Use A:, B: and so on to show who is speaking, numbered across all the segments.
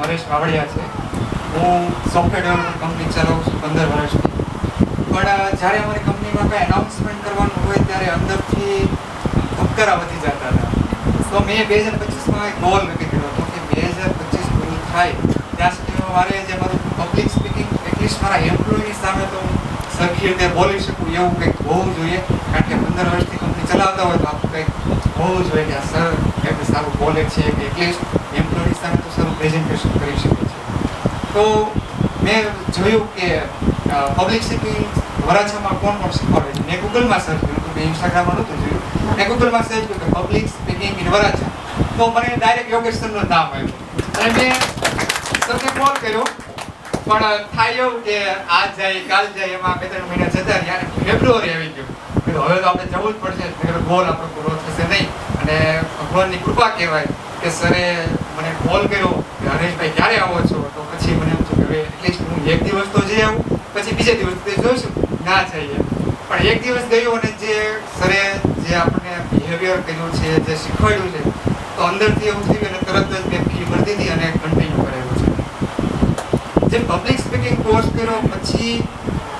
A: નામ હરેશ વાવડિયા છે. હું સોફ્ટવેર ડેવલપમેન્ટ કંપની ચલાવું છું પંદર વર્ષથી પણ જ્યારે અમારી કંપનીમાં કંઈ એનાઉન્સમેન્ટ કરવાનું હોય ત્યારે અંદરથી ધબકારા વધી જતા હતા. તો મેં બે હજાર પચીસમાં એક ગોલ નક્કી કર્યો હતો કે બે હજાર પચીસ પૂરું થાય, ત્યાં સુધી મારે જે મારું પબ્લિક સ્પીકિંગ એટલીસ્ટ મારા એમ્પ્લોયની સામે તો સરખી રીતે બોલી શકું, એવું કંઈક હોવું જોઈએ. કારણ કે પંદર વર્ષથી કંપની ચલાવતા હોય તો આપણું કંઈક હોવું જોઈએ કે સર એમને સારું બોલે છે કે એટલીસ્ટ એમ્પ્લોયની સામે તો સારું પ્રેઝન્ટેશન કરી શકે છે. તો મેં જોયું કે પબ્લિક સિટી વરાછામાં કોણ કોણ શીખવાડે છે? મેં ગૂગલમાં સર્ચ કર્યું હતું, મેં ઇન્સ્ટાગ્રામમાં નહોતું જોયું. મેં ગૂગલમાં સર્ચ કર્યું કે પબ્લિક સ્પીકિંગ ઇન વરાછા. તો મને ડાયરેક્ટ યોગેશ્વરનું નામ આવ્યું. અને મેં સરને કોલ કર્યો, પણ થાય એવું કે આજ જાય, કાલ જાય, એમાં બે ત્રણ મહિના જતા રહ્યા ફેબ્રુઆરી આવી ગયું. હવે તો આપણે જવું જ પડશે. ગોલ આપણો પૂરો થશે નહીં. અને ભગવાનની કૃપા કહેવાય કે સરે મને કોલ કર્યો હરેશભાઈ ક્યારે આવો છો? તો પછી મને એમ થયું કે હવે એટલીસ્ટ હું એક દિવસ તો જઈ આવું, પછી બીજે દિવસ તે જોઈશું. ના જઈએ પણ એક દિવસ ગયો અને જે સરે જે આપણને બિહેવિયર કર્યું છે, જે શીખવાડ્યું છે, તો અંદરથી એવું થયું અને તરત જ મેં ફી ભરતી હતી અને કન્ટિન્યુ કરેલું છે. જે પબ્લિક સ્પીકિંગ કોર્સ કર્યો, પછી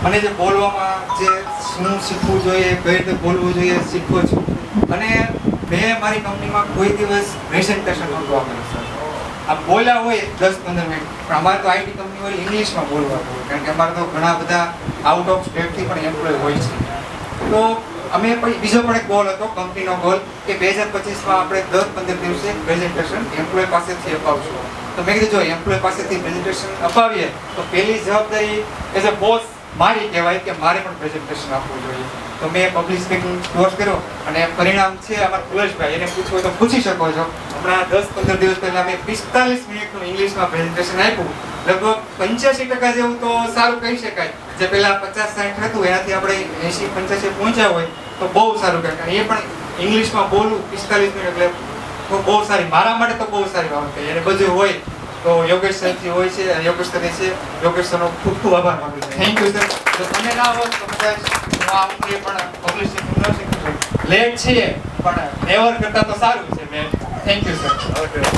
A: મને જે બોલવામાં જે શું શીખવું જોઈએ, કઈ રીતે બોલવું જોઈએ, શીખવું છું. અને મેં મારી કંપનીમાં કોઈ દિવસ પ્રેઝન્ટેશન નહોતું આપેલું સર આ બોલ્યા હોય દસ પંદર મિનિટ. પણ અમારે તો આઈટી કંપની હોય ઇંગ્લિશમાં બોલવાનું હોય. કારણ કે અમારે તો ઘણા બધા આઉટ ઓફ સ્ટેટથી પણ એમ્પ્લોય હોય છે. તો અમે બીજો પણ એક ગોલ હતો કંપનીનો ગોલ કે બે હજાર પચીસમાં આપણે દર પંદર દિવસે પ્રેઝન્ટેશન એમ્પ્લોય પાસેથી અપાવશું. તો મેં કીધું જો એમ્પ્લોય પાસેથી પ્રેઝન્ટેશન અપાવીએ, તો પહેલી જવાબદારી એઝ અ બોસ મારી કહેવાય કે મારે પણ પ્રેઝન્ટેશન આપવું જોઈએ. તો મેં પબ્લિક સ્પીકિંગ કોર્સ કર્યો અને પરિણામ છે અમારા કુલેશભાઈ એને પૂછવું હોય તો પૂછી શકો છો. હમણાં દસ પંદર દિવસ પહેલાં મેં પિસ્તાલીસ મિનિટનું ઇંગ્લિશમાં પ્રેઝન્ટેશન આપ્યું. લગભગ પંચ્યાસી ટકા જેવું તો સારું કહી શકાય. જે પહેલાં પચાસ સાઠ હતું, એનાથી આપણે એંશી પંચ્યાસી પહોંચ્યા હોય, તો બહુ સારું કહેવાય. એ પણ ઇંગ્લિશમાં બોલવું પિસ્તાલીસ મિનિટ, એટલે બહુ સારી. મારા માટે તો બહુ સારી બાબત કહી અને બધું હોય તો યોગેશ સરથી હોય છે અને યોગેશ સર છે યોગેશ સરનો ખૂબ ખૂબ આભાર માનું છું થેન્ક યુ સર જો તમે ના હોત તો કદાચ હું આ વખતે પણ પબ્લિશિંગ ન શીખું લેટ છે પણ નેવર કરતા તો સારું છે મેં થેન્ક યુ સર